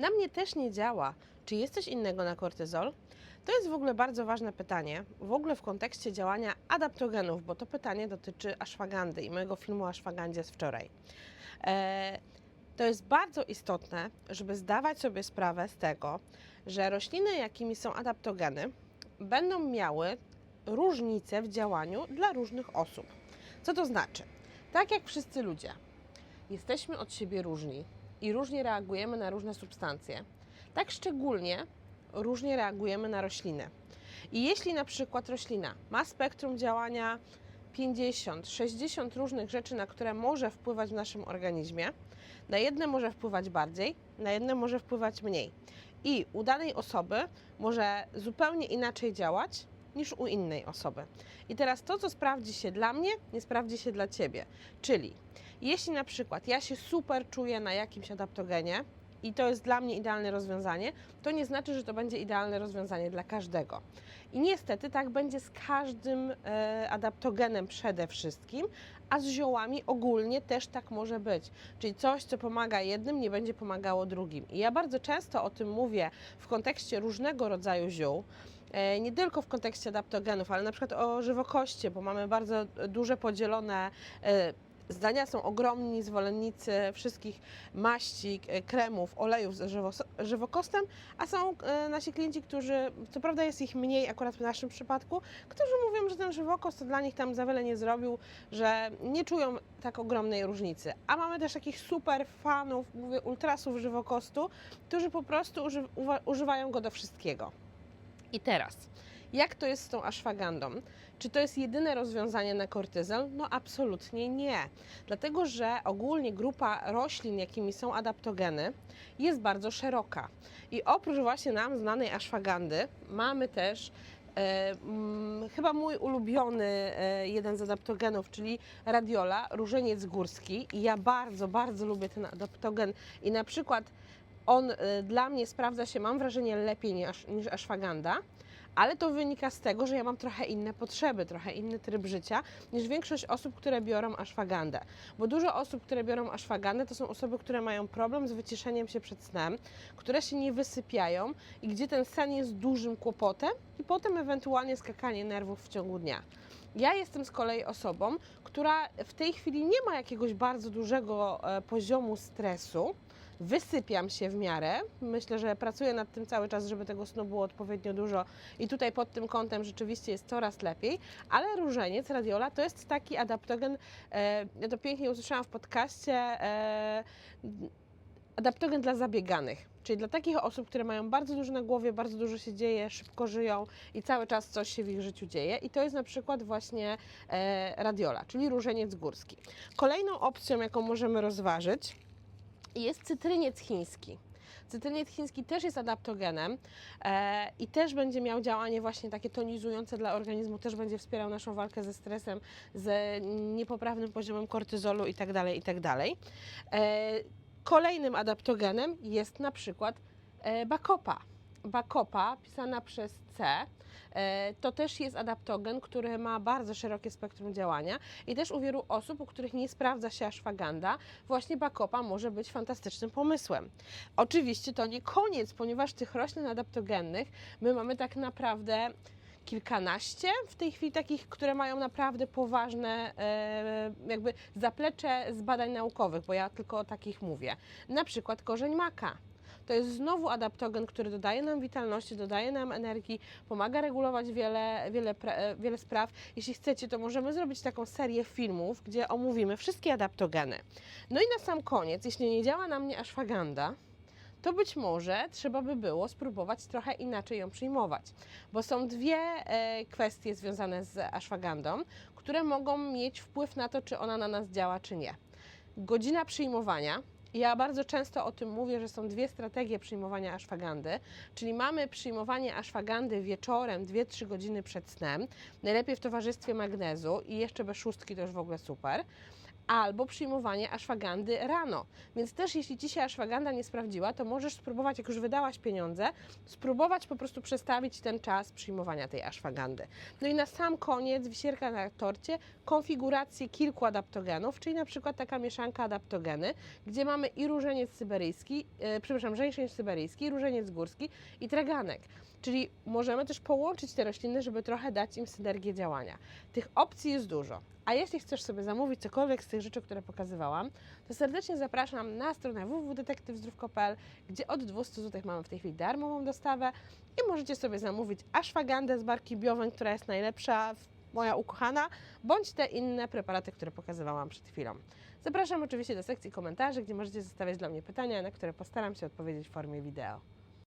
Na mnie też nie działa. Czy jest coś innego na kortyzol? To jest w ogóle bardzo ważne pytanie, w ogóle w kontekście działania adaptogenów, bo to pytanie dotyczy aszwagandy i mojego filmu o aszwagandzie z wczoraj. E, to jest bardzo istotne, żeby zdawać sobie sprawę z tego, że rośliny, jakimi są adaptogeny, będą miały różnice w działaniu dla różnych osób. Co to znaczy? Tak jak wszyscy ludzie, jesteśmy od siebie różni i różnie reagujemy na różne substancje, tak szczególnie różnie reagujemy na rośliny. I jeśli na przykład roślina ma spektrum działania 50, 60 różnych rzeczy, na które może wpływać w naszym organizmie, na jedne może wpływać bardziej, na jedne może wpływać mniej. I u danej osoby może zupełnie inaczej działać niż u innej osoby. I teraz to, co sprawdzi się dla mnie, nie sprawdzi się dla ciebie. Czyli jeśli na przykład ja się super czuję na jakimś adaptogenie i to jest dla mnie idealne rozwiązanie, to nie znaczy, że to będzie idealne rozwiązanie dla każdego. I niestety tak będzie z każdym e, adaptogenem przede wszystkim, a z ziołami ogólnie też tak może być. Czyli coś, co pomaga jednym, nie będzie pomagało drugim. I ja bardzo często o tym mówię w kontekście różnego rodzaju ziół. E, Nie tylko w kontekście adaptogenów, ale na przykład o żywokoście, bo mamy bardzo duże podzielone e, zdania. Są ogromni zwolennicy wszystkich maści, e, kremów, olejów z żywo- żywokostem, a są e, nasi klienci, którzy, co prawda jest ich mniej akurat w naszym przypadku, którzy mówią, że ten żywokost to dla nich tam za wiele nie zrobił, że nie czują tak ogromnej różnicy. A mamy też takich super fanów, mówię, ultrasów żywokostu, którzy po prostu używają go do wszystkiego. I teraz, jak to jest z tą aszwagandą? Czy to jest jedyne rozwiązanie na kortyzol? No absolutnie nie. Dlatego, że ogólnie grupa roślin, jakimi są adaptogeny, jest bardzo szeroka. I oprócz właśnie nam znanej aszwagandy, mamy też e, mm, chyba mój ulubiony e, jeden z adaptogenów, czyli radiola, różeniec górski. I ja bardzo, bardzo lubię ten adaptogen i na przykład on y, dla mnie sprawdza się, mam wrażenie, lepiej niż, niż ashwaganda, ale to wynika z tego, że ja mam trochę inne potrzeby, trochę inny tryb życia niż większość osób, które biorą ashwagandę. Bo dużo osób, które biorą ashwagandę, to są osoby, które mają problem z wyciszeniem się przed snem, które się nie wysypiają i gdzie ten sen jest dużym kłopotem i potem ewentualnie skakanie nerwów w ciągu dnia. Ja jestem z kolei osobą, która w tej chwili nie ma jakiegoś bardzo dużego e, poziomu stresu, wysypiam się w miarę. Myślę, że pracuję nad tym cały czas, żeby tego snu było odpowiednio dużo i tutaj pod tym kątem rzeczywiście jest coraz lepiej, ale różeniec, radiola to jest taki adaptogen, e, ja to pięknie usłyszałam w podcaście, e, adaptogen dla zabieganych. Czyli dla takich osób, które mają bardzo dużo na głowie, bardzo dużo się dzieje, szybko żyją i cały czas coś się w ich życiu dzieje. I to jest na przykład właśnie e, radiola, czyli różeniec górski. Kolejną opcją, jaką możemy rozważyć, jest cytryniec chiński. Cytryniec chiński też jest adaptogenem e, i też będzie miał działanie właśnie takie tonizujące dla organizmu, też będzie wspierał naszą walkę ze stresem, z niepoprawnym poziomem kortyzolu itd. itd. E, kolejnym adaptogenem jest na przykład e, bakopa. Bakopa, pisana przez C, e, to też jest adaptogen, który ma bardzo szerokie spektrum działania i też u wielu osób, u których nie sprawdza się ashwaganda, właśnie bakopa może być fantastycznym pomysłem. Oczywiście to nie koniec, ponieważ tych roślin adaptogennych my mamy tak naprawdę kilkanaście w tej chwili takich, które mają naprawdę poważne e, jakby zaplecze z badań naukowych, bo ja tylko o takich mówię. Na przykład korzeń maka. To jest znowu adaptogen, który dodaje nam witalności, dodaje nam energii, pomaga regulować wiele, wiele, e, wiele spraw. Jeśli chcecie, to możemy zrobić taką serię filmów, gdzie omówimy wszystkie adaptogeny. No i na sam koniec, jeśli nie działa na mnie ashwaganda, to być może trzeba by było spróbować trochę inaczej ją przyjmować. Bo są dwie e, kwestie związane z ashwagandą, które mogą mieć wpływ na to, czy ona na nas działa, czy nie. Godzina przyjmowania. Ja bardzo często o tym mówię, że są dwie strategie przyjmowania ashwagandy, czyli mamy przyjmowanie ashwagandy wieczorem 2-3 godziny przed snem, najlepiej w towarzystwie magnezu i jeszcze bez szóstki to już w ogóle super. Albo przyjmowanie ashwagandy rano. Więc też jeśli Ci się ashwaganda nie sprawdziła, to możesz spróbować, jak już wydałaś pieniądze, spróbować po prostu przestawić ten czas przyjmowania tej ashwagandy. No i na sam koniec, wisienka na torcie, konfigurację kilku adaptogenów, czyli na przykład taka mieszanka adaptogeny, gdzie mamy i różeniec syberyjski, e, przepraszam, żeńszeń syberyjski, różeniec górski i traganek. Czyli możemy też połączyć te rośliny, żeby trochę dać im synergię działania. Tych opcji jest dużo. A jeśli chcesz sobie zamówić cokolwiek z tych rzeczy, które pokazywałam, to serdecznie zapraszam na stronę www.detektywzdrów.pl, gdzie od 200 zł mamy w tej chwili darmową dostawę i możecie sobie zamówić ashwagandę z barki Biowen, która jest najlepsza, moja ukochana, bądź te inne preparaty, które pokazywałam przed chwilą. Zapraszam oczywiście do sekcji komentarzy, gdzie możecie zostawiać dla mnie pytania, na które postaram się odpowiedzieć w formie wideo.